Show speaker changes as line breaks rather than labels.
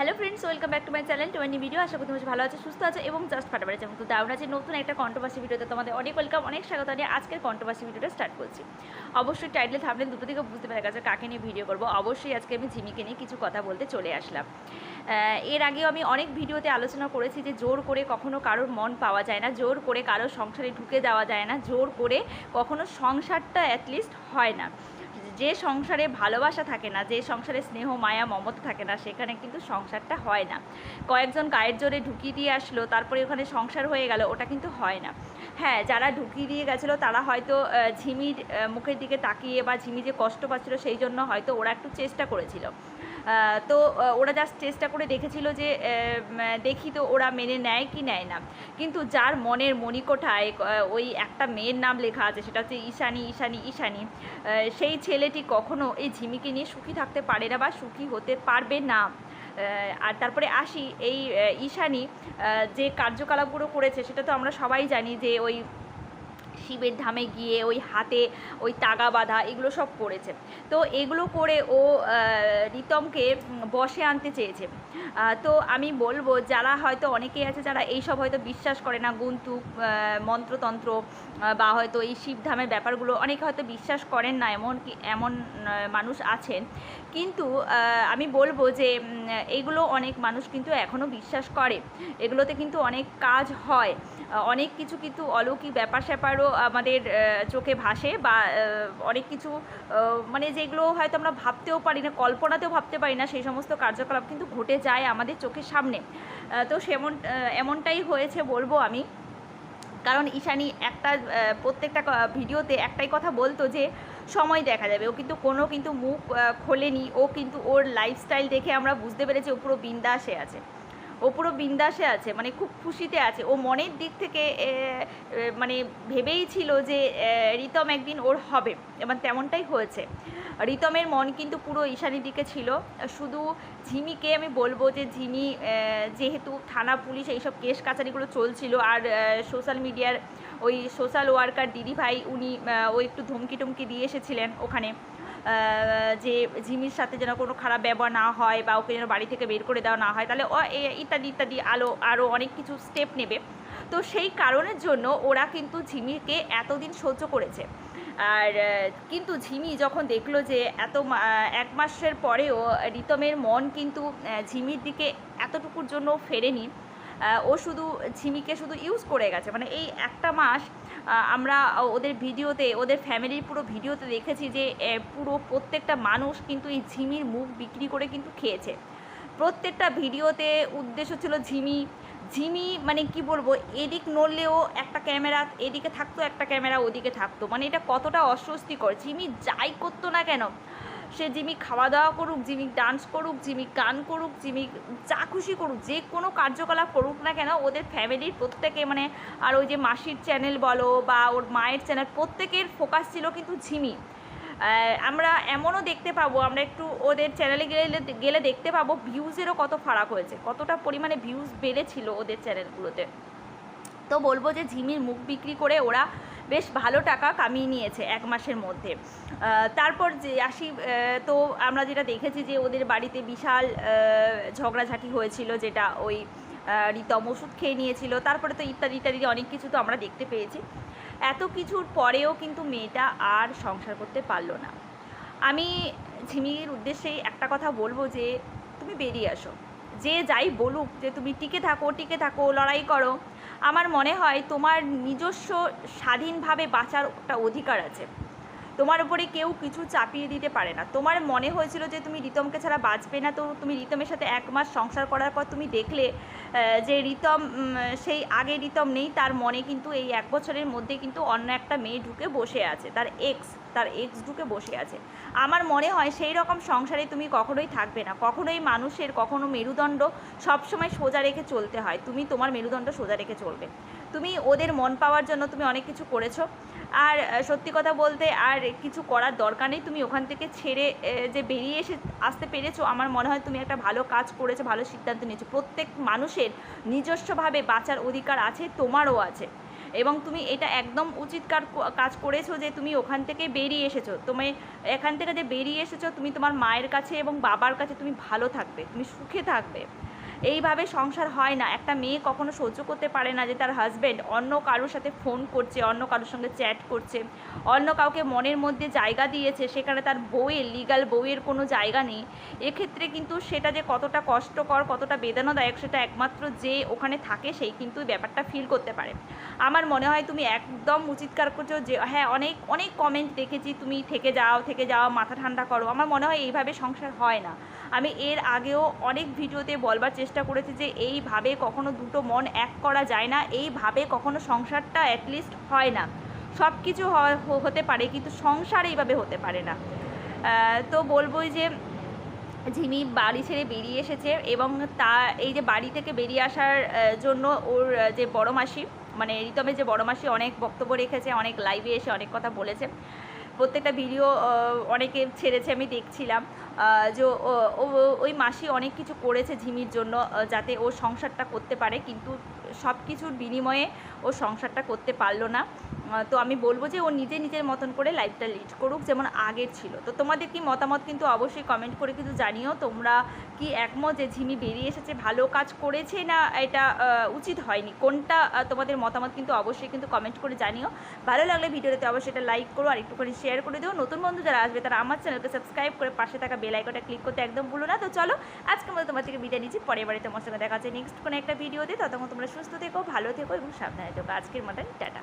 Hello friends welcome back to my channel twenty video আশা করি তুমি ভালো আছে, সুস্থ আছে এবং জাস্ট ফাটাফাটি যেমন তো দারুণ আছে নতুন একটা কন্ট্রোভার্সি ভিডিওতে তোমাদের অনেক ওয়েলকাম অনেক স্বাগত নিয়ে আজকের কন্ট্রোভার্সি ভিডিওটা স্টার্ট করছি। অবশ্যই টাইটেল থামলে দুটো থেকে বুঝতে পেরে গেছে কাকে নিয়ে ভিডিও করব। অবশ্যই আজকে আমি ঝিমিকে নিয়ে কিছু কথা বলতে চলে আসলাম। এর আগেও আমি অনেক ভিডিওতে আলোচনা করেছি যে জোর করে কখনো কারোর মন পাওয়া যায় না, জোর করে কারোর সংসারে ঢুকে যাওয়া যায় না, জোর করে কখনো সংসারটা অ্যাটলিস্ট হয় না। যে সংসারে ভালোবাসা থাকে না, যে সংসারে স্নেহ, মায়া, মমতা থাকে না, সেখানে কিন্তু সংসারটা হয় না। কয়েকজন গায়ের জোরে ঢুকিয়ে দিয়ে আসলো, তারপরে ওখানে সংসার হয়ে গেল, ওটা কিন্তু হয় না। হ্যাঁ যারা ঢুকিয়ে দিয়ে গেছিল, তারা হয়তো ঝিমির মুখের দিকে তাকিয়ে বা ঝিমি যে কষ্ট পাচ্ছিলো, সেই জন্য হয়তো ওরা একটু চেষ্টা করেছিল। তো ওরা জাস্ট চেষ্টা করে দেখেছিল যে দেখি তো ওরা মেনে নেয় কি নেয় না। কিন্তু যার মনের মণিকোঠায় ওই একটা মেয়ের নাম লেখা আছে, সেটা হচ্ছে ঈশানী ঈশানী ঈশানী সেই ছেলেটি কখনো এই ঝিমিকে নিয়ে সুখী থাকতে পারে না বা সুখী হতে পারবে না। আর তারপরে আসি, এই ঈশানী যে কার্যকলাপগুলো করেছে, সেটা তো আমরা সবাই জানি যে ওই শিবের ধামে গিয়ে ওই হাতে ওই তাগা বাঁধা এগুলো সব করেছে। তো এগুলো করে ও রিতমকে বসে আনতে চেয়েছে। তো আমি বলব যারা হয়তো অনেকেই আছে যারা এইসব হয়তো বিশ্বাস করে না গুন্তুক আহ, মন্ত্রতন্ত্র বা হয়তো এই শিবধামের ব্যাপারগুলো অনেকে হয়তো বিশ্বাস করেন না এমন কি এমন মানুষ আছেন। কিন্তু আমি বলব যে এগুলো অনেক মানুষ কিন্তু এখনও বিশ্বাস করে। এগুলোতে কিন্তু অনেক কাজ হয়। অনেক কিছু কিন্তু অলৌকিক ব্যাপার স্যাপারও আমাদের চোখে ভাসে বা অনেক কিছু মানে যেগুলো হয়তো আমরা ভাবতেও পারি না, কল্পনাতেও ভাবতে পারি না, সেই সমস্ত কার্যকলাপ কিন্তু ঘটে যায় আমাদের চোখের সামনে। তো সেমন এমনটাই হয়েছে বলব আমি। কারণ ঈশানি একটা প্রত্যেকটা ভিডিওতে একটাই কথা বলতো যে, সময় দেখা যাবে। ও কিন্তু কোনো কিন্তু মুখ খোলেনি। ও কিন্তু ওর লাইফস্টাইল দেখে আমরা বুঝতে পেরেছি ও পুরো বিন্দাসে আছে। ও পুরো বিন্দাসে আছে মানে খুব খুশিতে আছে। ও মনের দিক থেকে মানে ভেবেই ছিল যে রিতম একদিন ওর হবে, এবং তেমনটাই হয়েছে। রিতমের মন কিন্তু পুরো ঈশানীর দিকে ছিল। শুধু ঝিমিকে আমি বলব যে, ঝিমি যেহেতু থানা পুলিশ এইসব কেস কাছারিগুলো চলছিল, আর সোশ্যাল মিডিয়ার ওই সোশ্যাল ওয়ার্কার দিদি ভাই উনি ও একটু ধমকি টমকি দিয়ে এসেছিলেন ওখানে। যে ঝিমির সাথে যেন কোনো খারাপ ব্যবহার না হয় বা ওকে যেন বাড়ি থেকে বের করে দেওয়া না হয়, তাহলে ইত্যাদি ইত্যাদি আলো আরও অনেক কিছু স্টেপ নেবে। তো সেই কারণের জন্য ওরা কিন্তু ঝিমিকে এতদিন সহ্য করেছে। আর কিন্তু ঝিমি যখন দেখল যে এত এক মাসের পরেও রিতমের মন কিন্তু ঝিমির দিকে এতটুকুর জন্য ফেরেনি ও শুধু ঝিমিকে শুধু ইউজ করে গেছে। মানে এই একটা মাস আমরা ওদের ভিডিওতে, ওদের ফ্যামিলির পুরো ভিডিওতে দেখেছি যে পুরো প্রত্যেকটা মানুষ কিন্তু এই ঝিমির মুখ বিক্রি করে কিন্তু খেয়েছে। প্রত্যেকটা ভিডিওতে উদ্দেশ্য ছিল ঝিমি ঝিমি মানে কি বলব, এদিক নড়লেও একটা ক্যামেরা, এদিকে থাকতো একটা ক্যামেরা, ওদিকে থাকতো। মানে এটা কতটা অস্বস্তিকর। ঝিমি যাই করতো না কেন সে জিমি খাওয়া দাওয়া করুক, জিমি ডান্স করুক, জিমি গান করুক, জিমি যা খুশি করুক, যে কোনো কার্যকলাপ করুক না কেন, ওদের ফ্যামিলির প্রত্যেকে মানে আর ওই যে মাসির চ্যানেল বলো বা ওর মায়ের চ্যানেল প্রত্যেকের ফোকাস ছিল কিন্তু ঝিমি আমরা এমনও দেখতে পাবো, আমরা একটু ওদের চ্যানেলে গেলে গেলে দেখতে পাবো ভিউজেরও কত ফারাক হয়েছে, কতটা পরিমাণে ভিউজ বেড়েছিল ওদের চ্যানেলগুলোতে তো বলব যে ঝিমির মুখ বিক্রি করে ওরা বেশ ভালো টাকা কামিয়ে নিয়েছে এক মাসের মধ্যে। তারপর যে আসি তো আমরা যেটা দেখেছি যে ওদের বাড়িতে বিশাল ঝগড়াঝাটি হয়েছিল যেটা ওই রিতম ওষুধ খেয়ে নিয়েছিল। তারপরে তো ইত্যাদি ইত্যাদি অনেক কিছু তো আমরা দেখতে পেয়েছি। এত কিছুর পরেও কিন্তু মেয়েটা আর সংসার করতে পারল না। আমি ঝিমির উদ্দেশ্যেই একটা কথা বলব যে, তুমি বেরিয়ে আসো। যে যাই বলুক যে তুমি টিকে থাকো টিকে থাকো, লড়াই করো। আমার মনে হয় তোমার নিজস্ব স্বাধীনভাবে বাঁচার একটা অধিকার আছে। তোমার উপরে কেউ কিছু চাপিয়ে দিতে পারে না। তোমার মনে হয়েছিল যে তুমি রিতমকে ছাড়া বাঁচবে না, তো তুমি রিতমের সাথে এক মাস সংসার করার পর তুমি দেখলে যে রিতম সেই আগে রিতম নেই, তার মনে কিন্তু এই এক বছরের মধ্যে কিন্তু অন্য একটা মেয়ে ঢুকে বসে আছে, তার এক্স তার এক্স ঢুকে বসে আছে। আমার মনে হয় সেই রকম সংসারে তুমি কখনোই থাকবে না, কখনোই মানুষের, কখনো মেরুদণ্ড সবসময় সোজা রেখে চলতে হয়, তুমি তোমার মেরুদণ্ড সোজা রেখে চলবে। তুমি ওদের মন পাওয়ার জন্য তুমি অনেক কিছু করেছ আর সত্যি কথা বলতে আর কিছু করার দরকার নেই। তুমি ওখান থেকে ছেড়ে যে বেরিয়ে এসে, আসতে পেরেছ, আমার মনে হয় তুমি একটা ভালো কাজ করেছ, ভালো সিদ্ধান্ত নিয়েছো। প্রত্যেক মানুষের নিজস্বভাবে বাঁচার অধিকার আছে, তোমারও আছে। এবং তুমি এটা একদম উচিত কাজ করেছ যে তুমি ওখান থেকে বেরিয়ে এসেছ। তুমি এখান থেকে যে বেরিয়ে এসেছ, তুমি তোমার মায়ের কাছে এবং বাবার কাছে তুমি ভালো থাকবে, তুমি সুখে থাকবে। এইভাবে সংসার হয় না। একটা মেয়ে কখনো সহ্য করতে পারে না যে তার হাজব্যান্ড অন্য কারোর সাথে ফোন করছে, অন্য কারোর সঙ্গে চ্যাট করছে, অন্য কাউকে মনের মধ্যে জায়গা দিয়েছে, সেখানে তার বউয়ের লিগাল বউয়ের কোনো জায়গা নেই। এক্ষেত্রে কিন্তু সেটা যে কতটা কষ্টকর, কতটা বেদনাদায়ক, সেটা একমাত্র যে ওখানে থাকে সেই কিন্তু ব্যাপারটা ফিল করতে পারে। আমার মনে হয় তুমি একদম উচিত কার করছ যে হ্যাঁ অনেক অনেক কমেন্ট দেখেছি, তুমি থেকে যাও থেকে যাও, মাথা ঠান্ডা করো। আমার মনে হয় এইভাবে সংসার হয় না। আমি এর আগেও অনেক ভিডিওতে বলবার চেষ্টা করেছি যে এইভাবে কখনো দুটো মন এক করা যায় না, এইভাবে কখনো সংসারটা অ্যাটলিস্ট হয় না। সব কিছু হতে পারে, কিন্তু সংসার এইভাবে হতে পারে না। তো বলবোই যে ঝিমি বাড়ি ছেড়ে বেরিয়ে এসেছে এবং তা, এই যে বাড়ি থেকে বেরিয়ে আসার জন্য ওর যে বড় মাসি মানে রিতমের যে বড় মাসি অনেক বক্তব্য রেখেছে, অনেক লাইভে এসে অনেক কথা বলেছে। প্রত্যেকটা ভিডিও অনেকে ছেড়েছে, আমি দেখছিলাম যে ওই মাসি অনেক কিছু করেছে ঝিমির জন্য যাতে ও সংসারটা করতে পারে, কিন্তু সব কিছুর বিনিময়ে ও সংসারটা করতে পারল না। তো আমি বলব যে ও নিজে নিজের মতন করে লাইফটা লিড করুক যেমন আগের ছিল। তো তোমাদের কি মতামত কিন্তু অবশ্যই কমেন্ট করে কিন্তু জানিও। তোমরা কি একমত যে ঝিমি বেরিয়ে এসেছে, ভালো কাজ করেছে না এটা উচিত হয়নি? কোনটা তোমাদের মতামত কিন্তু অবশ্যই কিন্তু কমেন্ট করে জানিও। ভালো লাগলে ভিডিওতে অবশ্যই এটা লাইক করো আর একটুখানি শেয়ার করে দিও। নতুন বন্ধু যারা আসবে তারা আমার চ্যানেলকে সাবস্ক্রাইব করে পাশে থাকা বেল ক্লিক করতে একদম ভুলো না। তো চলো, আজকের মতো তোমার থেকে বিদায় নিচ্ছি। পরের বাড়ি তোমার সঙ্গে দেখা যাচ্ছে নেক্সট কোনো একটা ভিডিওতে ততক্ষণ তোমরা সুস্থ থেকো, ভালো থেকো এবং সাবধানে থেকো। আজকের মতন, টাটা।